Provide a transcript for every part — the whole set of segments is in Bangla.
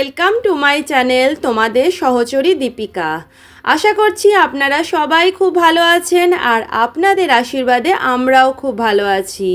ওয়েলকাম টু মাই চ্যানেল তোমাদের সহচরী দীপিকা। আশা করছি আপনারা সবাই খুব ভালো আছেন আর আপনাদের আশীর্বাদে আমরাও খুব ভালো আছি।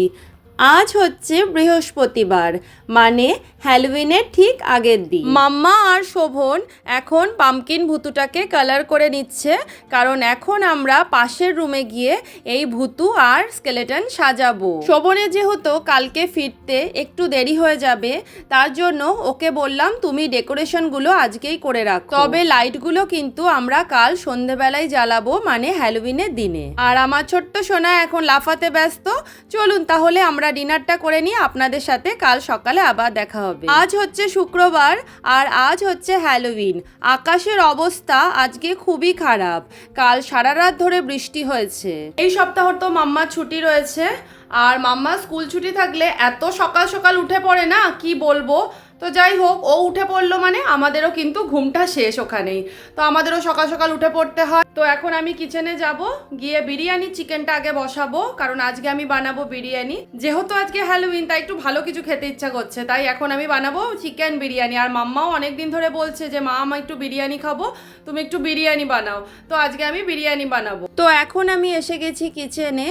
আজ হচ্ছে বৃহস্পতিবার মানে হ্যালোউইনের ঠিক আগের দিন। মাম্মা আর শোভন এখন পামকিন ভুতুটাকে কালার করে নিচ্ছে, কারণ এখন আমরা পাশের রুমে গিয়ে এই ভুতু আর স্কেলেটন সাজাবো। শোভনের যেহেতু কালকে ফিরতে একটু দেরি হয়ে যাবে, তার জন্য ওকে বললাম, তুমি ডেকোরেশনগুলো আজকেই করে রাখো। তবে লাইটগুলো কিন্তু আমরা কাল সন্ধেবেলায় জ্বালাবো মানে হ্যালোউইনের দিনে। আর আমার ছোট্ট সোনা এখন লাফাতে ব্যস্ত, চলুন তাহলে আমরা ডিনারটা করে নিয়ে আপনাদের সাথে কাল সকালে আবার দেখা হবে। আজ হচ্ছে শুক্রবার আর আজ হচ্ছে হ্যালোউইন। আকাশের অবস্থা আজকে খুবই খারাপ। কাল সারা রাত ধরে বৃষ্টি হয়েছে। এই সপ্তাহ তো মাম্মার ছুটি রয়েছে। আর মাম্মা স্কুল ছুটি থাকলে এত সকাল সকাল উঠে পড়ে না? কি বলব? তো যাই হোক, ও উঠে পড়ল মানে আমাদেরও কিন্তু ঘুমটা শেষ ওখানেই। তো আমাদেরও সকাল সকাল উঠে পড়তে হয়। তো এখন আমি কিচেনে যাব, গিয়ে বিরিয়ানি চিকেনটা আগে বসাবো, কারণ আজকে আমি বানাবো বিরিয়ানি। যেহেতু আজকে হ্যালোউইন তাই একটু ভালো কিছু খেতে ইচ্ছা করছে। তাই এখন আমি বানাবো চিকেন বিরিয়ানি। আর মাম্মাও অনেক দিন ধরে বলছে যে, মা, আমি একটু বিরিয়ানি খাব, তুমি একটু বিরিয়ানি বানাও। তো আজকে আমি বিরিয়ানি বানাবো। তো এখন আমি এসে গেছি কিচেনে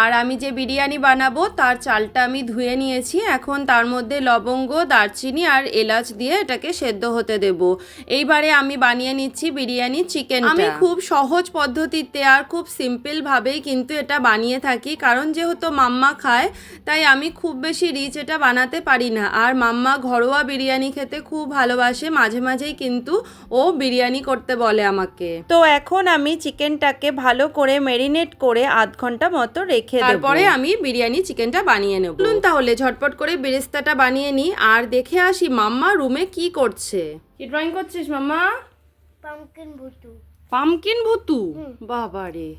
আর আমি যে বিরিয়ানি বানাবো, তার চালটা আমি ধুয়ে নিয়েছি। এখন তার মধ্যে লবঙ্গ, দারচিনি আর এলাচ দিয়ে এটাকে সেদ্ধ হতে দেব। এইবারে আমি বানিয়ে নিচ্ছি বিরিয়ানি চিকেন আমি খুব সহজ পদ্ধতিতে আর খুব সিম্পল ভাবেই কিন্তু এটা বানিয়ে থাকি কারণ যেহেতু মাম্মা খায় তাই আমি খুব বেশি রিচ এটা বানাতে পারি না। আর মাম্মা ঘরোয়া বিরিয়ানি খেতে খুব ভালোবাসে মাঝে মাঝেই কিন্তু ও বিরিয়ানি করতে বলে আমাকে। তো এখন আমি চিকেনটাকে ভালো করে মেরিনেট করে আধ ঘণ্টা মতো রেখে তারপরে আমি বিরিয়ানি চিকেনটা বানিয়ে নেব। তাহলে ঝটপট করে বেরেস্তাটা বানিয়ে নিই। আর দেখে আসি মাম্মা রুমে কি করছে? কি ড্রয়িং করছিস মাম্মা? পামকিন ভুতু পামকিন ভুতু বাবারে।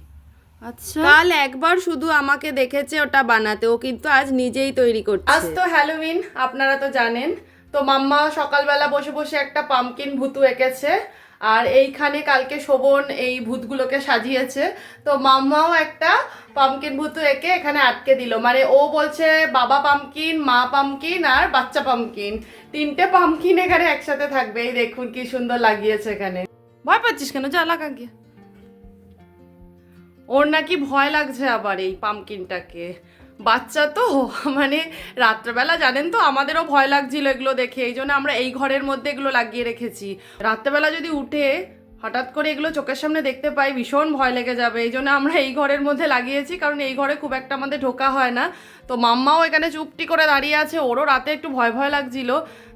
আচ্ছা। কাল একবার শুধু আমাকে দেখেছে ওটা বানাতে। ও কিন্তু আজ নিজেই তৈরি করছে। আজ তো হ্যালোউইন আপনারা তো জানেন। তো মাম্মা সকালবেলা বসে বসে একটা পামকিন ভুতু এঁকেছে। আর এইখানে কালকে শোভন এই ভূতগুলোকে সাজিয়েছে। তো মাম্মাও একটা পামকিন ভুতু এঁকে এখানে আটকে দিল। মানে ও বলছে, বাবা পামকিন মা পামকিন আর বাচ্চা পামকিন তিনটে পামকিন এখানে একসাথে থাকবে। এই দেখুন কি সুন্দর লাগিয়েছে এখানে। ভয় পাচ্ছিস কেন? যা, লাগা গিয়ে। ওর নাকি ভয় লাগছে আবার এই পামকিনটাকে বাচ্চা তো মানে রাত্রেবেলা জানেন তো, আমাদেরও ভয় লাগছিল এগুলো দেখে, এই জন্য আমরা এই ঘরের মধ্যে এগুলো লাগিয়ে রেখেছি। রাত্রেবেলা যদি উঠে হঠাৎ করে এগুলো চোখের সামনে দেখতে পাই, ভীষণ ভয় লেগে যাবে। এই জন্য আমরা এই ঘরের মধ্যে লাগিয়েছি, কারণ এই ঘরে খুব একটা আমাদের ঢোকা হয় না। তো মাম্মাও এখানে চুপটি করে দাঁড়িয়ে আছে, ওরও রাতে একটু ভয় ভয় লাগছিল।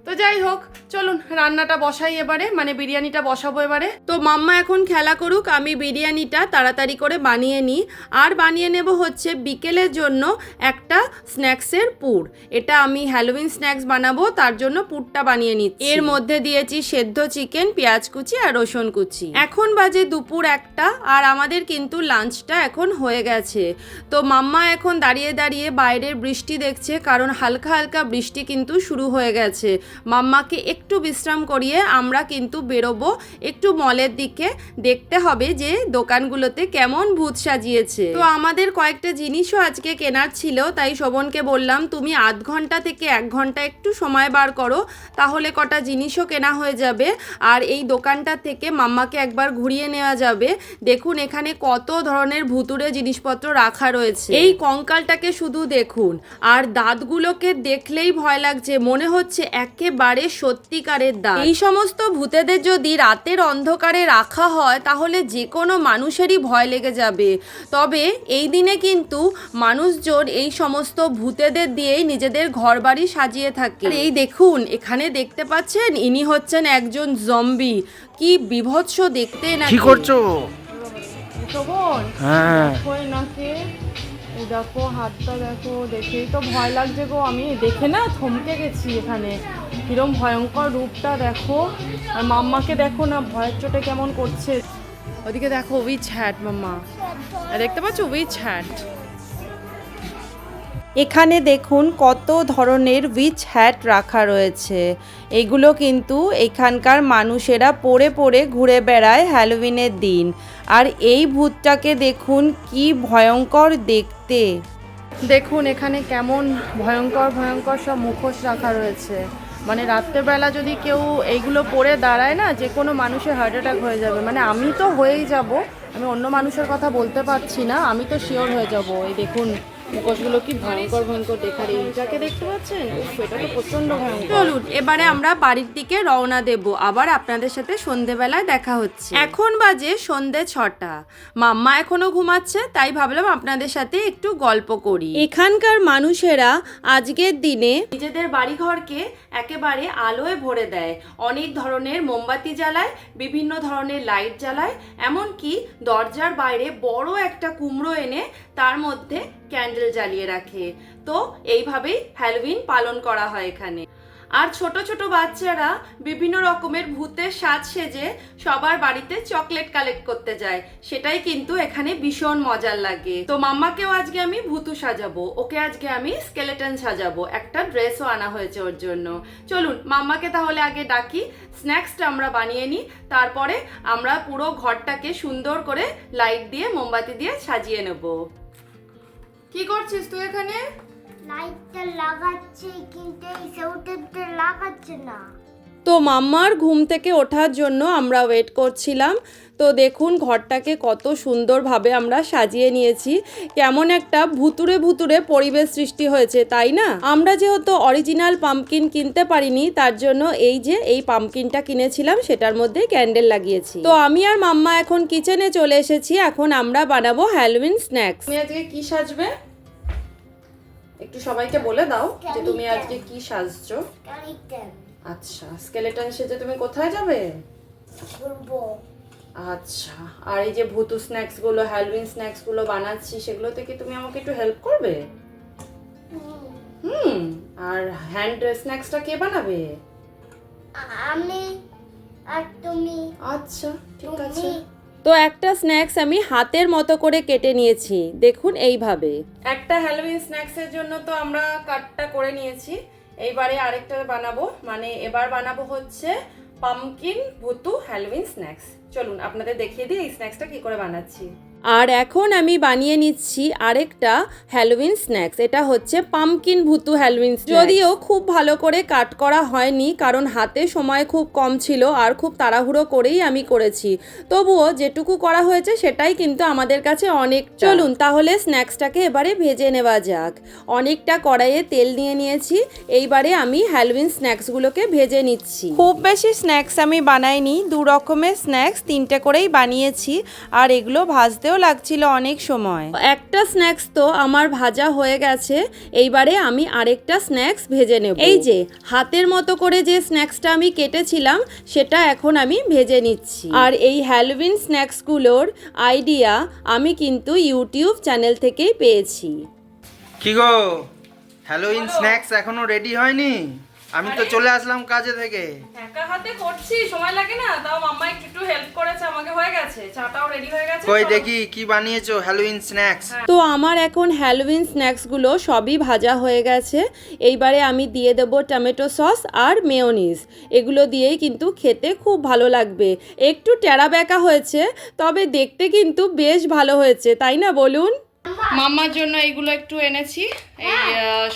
তো যাই হোক, চলুন, রান্নাটা বসাই এবারে মানে বিরিয়ানিটা বসাবো এবারে। তো মাম্মা এখন খেলা করুক, আমি বিরিয়ানিটা তাড়াতাড়ি করে বানিয়ে নিই। আর বানিয়ে নেব হচ্ছে বিকেলের জন্য একটা স্ন্যাক্সের পুর। এটা আমি হ্যালোউইন স্ন্যাক্স বানাবো, তার জন্য পুরটা বানিয়ে নিচ্ছি। এর মধ্যে দিয়েছি সেদ্ধ চিকেন, পেঁয়াজ কুচি আর রসুন কুচি। এখন বাজে দুপুর একটা, আর আমাদের কিন্তু লাঞ্চটা এখন হয়ে গেছে। তো মাম্মা এখন দাঁড়িয়ে দাঁড়িয়ে বাইরের বৃষ্টি দেখছে, কারণ হালকা হালকা বৃষ্টি কিন্তু শুরু হয়ে গেছে। মাম্মাকে একটু বিশ্রাম করিয়ে আমরা কিন্তু বেরোবো একটু মলের দিকে। দেখতে হবে যে দোকানগুলোতে কেমন ভূত সাজিয়েছে। তো আমাদের কয়েকটা জিনিসও আজকে কেনার ছিল, তাই শোভনকে বললাম, তুমি আধ ঘণ্টা থেকে এক ঘণ্টা একটু সময় বার করো, তাহলে কটা জিনিসও কেনা হয়ে যাবে। আর এই দোকানটা থেকে মাম্মাকে একবার ঘুরিয়ে নেওয়া যাবে। দেখুন, এখানে কত ধরনের ভুতুরে জিনিসপত্র রাখা রয়েছে। এই কঙ্কালটাকে শুধু দেখুন। আর দাঁতগুলোকে দেখলেই ভয় লাগছে। মনে হচ্ছে একেবারে সত্যিকারের দাঁত। এই সমস্ত ভূতেদের যদি রাতের অন্ধকারে রাখা হয় তাহলে যে কোনো মানুষেরই ভয় লেগে যাবে। তবে এই দিনে কিন্তু মানুষজন এই সমস্ত ভূতেদের দিয়েই নিজেদের ঘরবাড়ি সাজিয়ে থাকে। এই দেখুন এখানে দেখতে পাচ্ছেন ইনি হচ্ছেন একজন জম্বি কি বিভৎস দেখতে না কি করছ? শোভন হ্যাঁ। দেখো, হাতটা দেখো দেখেই তো ভয় লাগছে গো। আমি দেখে না থমকে গেছি এখানে। কিরম ভয়ঙ্কর রূপটা দেখো। আর মাম্মাকে দেখো না, ভয়ের চোটে কেমন করছে। ওদিকে দেখো উইচ হ্যাট মাম্মা। দেখতে পাচ্ছ উইচ হ্যাট এখানে দেখুন কত ধরনের উইচ হ্যাট রাখা রয়েছে। এগুলো কিন্তু এখানকার মানুষেরা পরে পরে ঘুরে বেড়ায় হ্যালোউইনের দিন। আর এই ভূতটাকে দেখুন, কি ভয়ঙ্কর দেখতে। দেখুন, এখানে কেমন ভয়ঙ্কর ভয়ঙ্কর সব মুখোশ রাখা রয়েছে। মানে রাত্রেবেলা যদি কেউ এইগুলো পরে দাঁড়ায় না, যে কোনো মানুষের হার্ট অ্যাটাক হয়ে যাবে। মানে আমি তো হয়েই যাব, আমি অন্য মানুষের কথা বলতে পারছি না, আমি তো শিওর হয়ে যাব। এই দেখুন মুখোশগুলো কি ভয়ঙ্কর ভয়ঙ্কর দেখার এইটাকে দেখতে পাচ্ছেন? এটা তো প্রচণ্ড ভয়ঙ্কর। চলুন এবারে আমরা বাড়ির দিকে রওনা দেব। আবার আপনাদের সাথে সন্ধেবেলায় দেখা হচ্ছে। এখন বাজে সন্ধে ছটা। মাম্মা এখনও ঘুমাচ্ছে তাই ভাবলাম আপনাদের সাথে একটু গল্প করি। এখানকার মানুষেরা আজকের দিনে নিজেদের বাড়িঘরকে একেবারে আলোয় ভরে দেয়। অনেক ধরনের মোমবাতি জ্বালায় বিভিন্ন ধরনের লাইট জ্বালায় এমনকি দরজার বাইরে বড় একটা কুমড়ো এনে তার মধ্যে ক্যান্ডেল জ্বালিয়ে রাখে। তো এইভাবেই হ্যালোউইন পালন করা হয় এখানে। আর ছোট ছোট বাচ্চারা বিভিন্ন রকমের ভূতের সাজ সেজে সবার বাড়িতে চকলেট কালেক্ট করতে যায়। সেটাই কিন্তু এখানে ভীষণ মজার লাগে। তো মাম্মাকেও আজকে আমি ভূতু সাজাবো। ওকে আজকে আমি স্কেলেটন সাজাবো। একটা ড্রেসও আনা হয়েছে ওর জন্য। চলুন, মাম্মাকে তাহলে আগে ডাকি। স্ন্যাক্সটা আমরা বানিয়ে নিই। তারপরে আমরা পুরো ঘরটাকে সুন্দর করে লাইট দিয়ে, মোমবাতি দিয়ে সাজিয়ে নেব। কি করছিস তুই এখানে? লাইটটা লাগাচ্ছে কিন্তু এই সেউটাতে লাগাচ্ছে না। তো মাম্মার ঘুম থেকে ওঠার জন্য আমরা ওয়েট করছিলাম। তো দেখুন ঘরটাকে কত সুন্দরভাবে আমরা সাজিয়ে নিয়েছি। কেমন একটা ভুতুরে ভুতুরে পরিবেশ সৃষ্টি হয়েছে তাই না? আমরা যেহেতু অরিজিনাল পাম্পকিন কিনতে পারিনি তার জন্য এই যে এই পাম্পকিনটা কিনেছিলাম সেটার মধ্যে ক্যান্ডেল লাগিয়েছি। তো আমি আর মাম্মা এখন কিচেনে চলে এসেছি এখন আমরা বানাবো হ্যালোউইন স্ন্যাক্স তুমি আজকে কি সাজবে? একটু সবাইকে বলে দাও যে তুমি আজকে কি সাজছো। আচ্ছা স্কেলেটন সেজে তুমি কোথায় যাবে? আচ্ছা আর এই যে ভুতু স্ন্যাক্সগুলো হ্যালোউইন স্ন্যাক্সগুলো বানাচ্ছি সেগুলোতে কি তুমি আমাকে একটু হেল্প করবে? হুম, আর হ্যান্ড স্ন্যাক্সটা কে বানাবে? আমি আর তুমি। আচ্ছা ঠিক আছে। তো একটা স্ন্যাক্স আমি হাতের মতো করে কেটে নিয়েছি দেখুন এইভাবে। একটা হ্যালোউইন স্ন্যাক্সের জন্য তো আমরা কাটটা করে নিয়েছি। এইবারে আরেকটা বানাবো মানে এবার বানাবো হচ্ছে পামকিন ভুতু হ্যালোইন স্ন্যাক্স চলুন, আপনাদের দেখিয়ে দিই এই স্ন্যাক্সটা কী করে বানাচ্ছি। আর এখন আমি বানিয়ে নিচ্ছি আরেকটা হ্যালোউইন স্ন্যাক্স এটা হচ্ছে পামকিন ভুতু হ্যালোউইন যদিও খুব ভালো করে কাট করা হয়নি কারণ হাতে সময় খুব কম ছিল আর খুব তাড়াহুড়ো করেই আমি করেছি। তবুও যেটুকু করা হয়েছে সেটাই কিন্তু আমাদের কাছে অনেক। চলুন তাহলে স্ন্যাক্সটাকে এবারে ভেজে নেওয়া যাক। অনেকটা কড়াইয়ে তেল নিয়ে নিয়েছি। এইবারে আমি হ্যালোউইন স্ন্যাক্সগুলোকে ভেজে নিচ্ছি। খুব বেশি স্ন্যাক্স আমি বানাইনি দু রকমের স্ন্যাক্স তিনটে করেই বানিয়েছি। আর এগুলো ভাজতেও লাগছিল অনেক সময়। একটা স্ন্যাক্স তো আমার ভাজা হয়ে গেছে এইবারে আমি আরেকটা স্ন্যাক্স ভেজে নেব। এই যে হাতের মতো করে যে স্ন্যাক্সটা আমি কেটেছিলাম সেটা এখন আমি ভেজে নিচ্ছি। আর এই হ্যালোউইন স্ন্যাক্সগুলোর আইডিয়া আমি কিন্তু ইউটিউব চ্যানেল থেকেই পেয়েছি। কি গো? হ্যালোইন স্ন্যাক্স এখনও রেডি হয়নি? আমি তো চলে আসলাম কাজে থেকে। একা হাতে করছি সময় লাগে না। তাও মাম্মা একটু একটু হেল্প করেছে আমাকে হয়ে গেছে। চাটাও রেডি হয়ে গেছে কই দেখি কি বানিয়েছো? হ্যালোইন স্ন্যাক্স তো আমার এখন হ্যালোউইন স্ন্যাক্সগুলো সবই ভাজা হয়ে গেছে। এইবারে আমি দিয়ে দেবো টমেটো সস আর মেয়োনিজ এগুলো দিয়েই কিন্তু খেতে খুব ভালো লাগবে। একটু টেরা বেঁকা হয়েছে তবে দেখতে কিন্তু বেশ ভালো হয়েছে তাই না বলুন? মাম্মার জন্য এইগুলো একটু এনেছি এই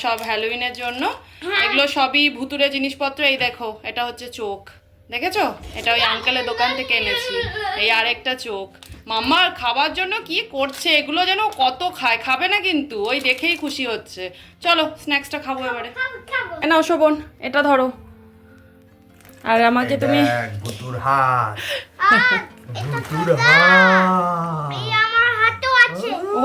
সব হ্যালোউইনের জন্য। এগুলো সবই ভুতুরে জিনিসপত্র এই দেখো এটা হচ্ছে চোখ। দেখেছ? এটা ওই আঙ্কেলের দোকান থেকে এনেছি। এই আরেকটা চোখ। মাম্মার খাবার জন্য কি করছে? এগুলো যেন কত খায় খাবে না কিন্তু। ওই দেখেই খুশি হচ্ছে। চলো স্ন্যাক্সটা খাব এবারে। নাও শোভন এটা ধরো। আর আমাকে তুমি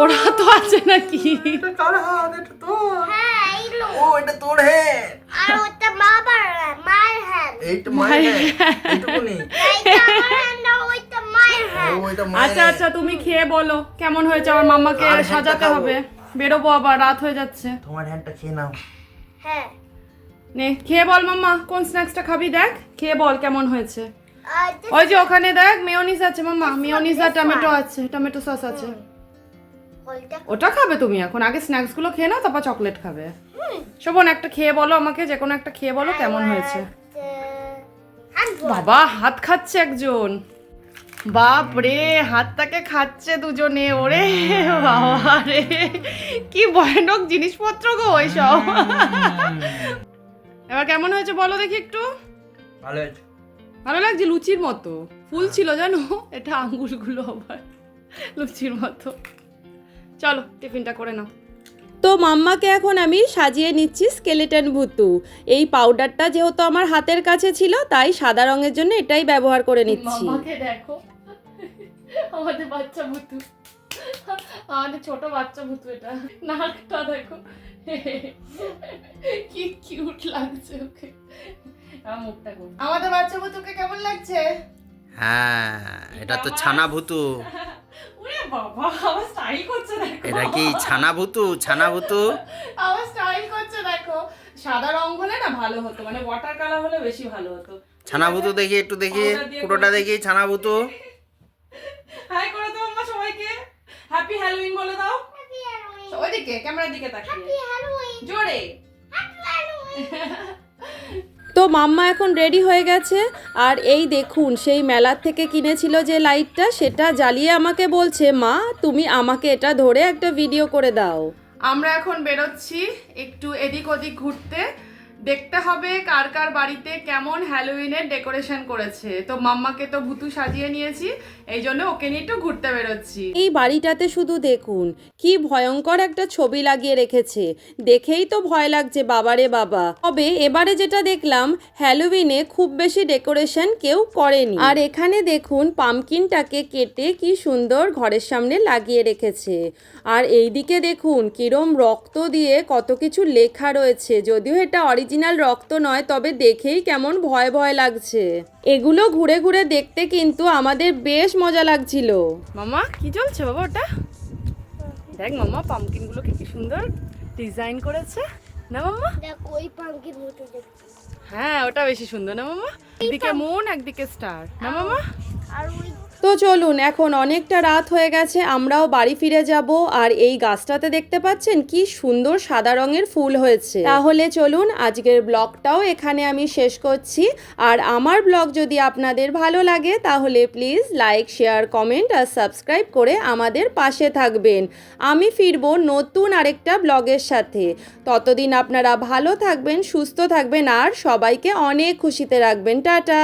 ওরা তো আছে। নাকি এটা কার হাত এটা তোর হ্যাঁ এইগুলো ও এটা তোর হ্যাঁ আর ওটা বাবার মায়ের হ্যান্ড এইটা মায়ের হ্যাঁ এইটুকুনি। এইটা আমার হ্যান্ড ওইটা মায়ের হ্যান্ড আচ্ছা আচ্ছা তুমি খেয়ে বলো কেমন হয়েছে আমার মাম্মাকে? সাজাতে হবে। বেরোবো আবার রাত হয়ে যাচ্ছে। তোমার হ্যান্ডটা খেয়ে নাও। হ্যাঁ। নে খেয়ে বল মাম্মা কোন স্ন্যাক্সটা খাবি দেখ খেয়ে বল কেমন হয়েছে। ওই যে ওখানে দেখ মেয়োনিজ আছে মাম্মা মেয়োনিজ আর টমেটো আছে টমেটো সস আছে। ওটা খাবে তুমি এখন। আগে স্ন্যাক্সগুলো খেয়ে নাও তারপর চকলেট খাবে। শোভন একটা খেয়ে বলো আমাকে যে কোনো একটা খেয়ে বলো কেমন হয়েছে? বাবা হাত খাচ্ছে একজন। বাপ রে হাতটাকে খাচ্ছে দুজনে ওরে বাবা রে। কি ভয়ানক জিনিসপত্র গো ওইসব এবার কেমন হয়েছে বলো দেখি একটু। ভালো হয়েছে। ভালো লাগছে লুচির মতো। ফুল ছিল জানো? এটা আঙ্গুলগুলো আবার লুচির মতো। চলো টিফিনটা করে নাও। তো মাম্মাকে এখন আমি সাজিয়ে নিচ্ছি স্কেলেটন ভুতু। এই পাউডারটা যেহেতু আমার হাতের কাছে ছিল তাই সাদা রঙের জন্য এটাই ব্যবহার করে নিচ্ছি। মামাকে দেখো। আমাদের বাচ্চা ভুতু। আমাদের ছোট বাচ্চা ভুতু এটা। নাকটা দেখো। কি কিউট লাগছে ওকে। মুখটা আমাদের বাচ্চা ভুতুকে কেমন লাগছে? হ্যাঁ এটা তো ছানা ভুতু। বাবা আমার স্টাইল করছে দেখো। এটা কি ছানা ভুতু ছানা ভুতু আমার স্টাইল করছে দেখো। সাদা রং হলে না ভালো হতো মানে ওয়াটার কালার হলে বেশি ভালো হতো। ছানা ভুতু দেখি একটু দেখি পুরোটা দেখি ছানা ভুতু হাই করে দাও আমার সবাইকে। হ্যাপি হ্যালোউইন বলে দাও। ওইদিকে ক্যামেরার দিকে তাকিয়ে। জোরে। তো মাম্মা এখন রেডি হয়ে গেছে। আর এই দেখুন, সেই মেলার থেকে কিনেছিল যে লাইটটা সেটা জ্বালিয়ে আমাকে বলছে, মা, তুমি আমাকে এটা ধরে একটা ভিডিও করে দাও। আমরা এখন বেরোচ্ছি একটু এদিক ওদিক ঘুরতে। দেখতে হবে কার কার বাড়িতে কেমন হ্যালোউইনের ডেকোরেশন করেছে। তো মাম্মাকে তো ভুতু সাজিয়ে নিয়েছি। এই জন্য ওকে নিয়ে একটু ঘুরতে বেরোচ্ছি। এই বাড়িটাতে শুধু দেখুন, কি ভয়ঙ্কর একটা ছবি লাগিয়ে রেখেছে। দেখেই তো ভয় লাগছে, বাবারে বাবা। তবে এবারে যেটা দেখলাম, হ্যালোউইনে খুব বেশি ডেকোরেশন কেউ করেনি। আর এখানে দেখুন, পামকিনটাকে কেটে কি সুন্দর ঘরের সামনে লাগিয়ে রেখেছে। আর এইদিকে দেখুন, কিরম রক্ত দিয়ে কত কিছু লেখা রয়েছে। যদিও এটা অরিজিনাল রক্ত নয়, তবে দেখেই কেমন ভয় ভয় লাগছে। এগুলো ঘুরে ঘুরে দেখতে কিন্তু আমাদের বেশ মজা লাগছিল। মামা কি চলছে বাবা ওটা? দেখ মামা পামকিনগুলোকে কি সুন্দর ডিজাইন করেছে। না মামা? দেখ ওই পামকিন মতো দেখতে হ্যাঁ ওটা বেশি সুন্দর না মামা? একদিকে মুন একদিকে স্টার না মামা? আর ওই তো চলুন, এখন অনেকটা রাত হয়ে গেছে, আমরাও বাড়ি ফিরে যাব। আর এই গাছটাতে দেখতে পাচ্ছেন কি সুন্দর সাদা রঙের ফুল হয়েছে। তাহলে চলুন, আজকের ব্লগটাও এখানে আমি শেষ করছি। আর আমার ব্লগ যদি আপনাদের ভালো লাগে, তাহলে প্লিজ লাইক, শেয়ার, কমেন্ট আর সাবস্ক্রাইব করে আমাদের পাশে থাকবেন। আমি ফিরবো নতুন আরেকটা ব্লগের সাথে। ততদিন আপনারা ভালো থাকবেন, সুস্থ থাকবেন আর সবাইকে অনেক খুশিতে রাখবেন। টাটা!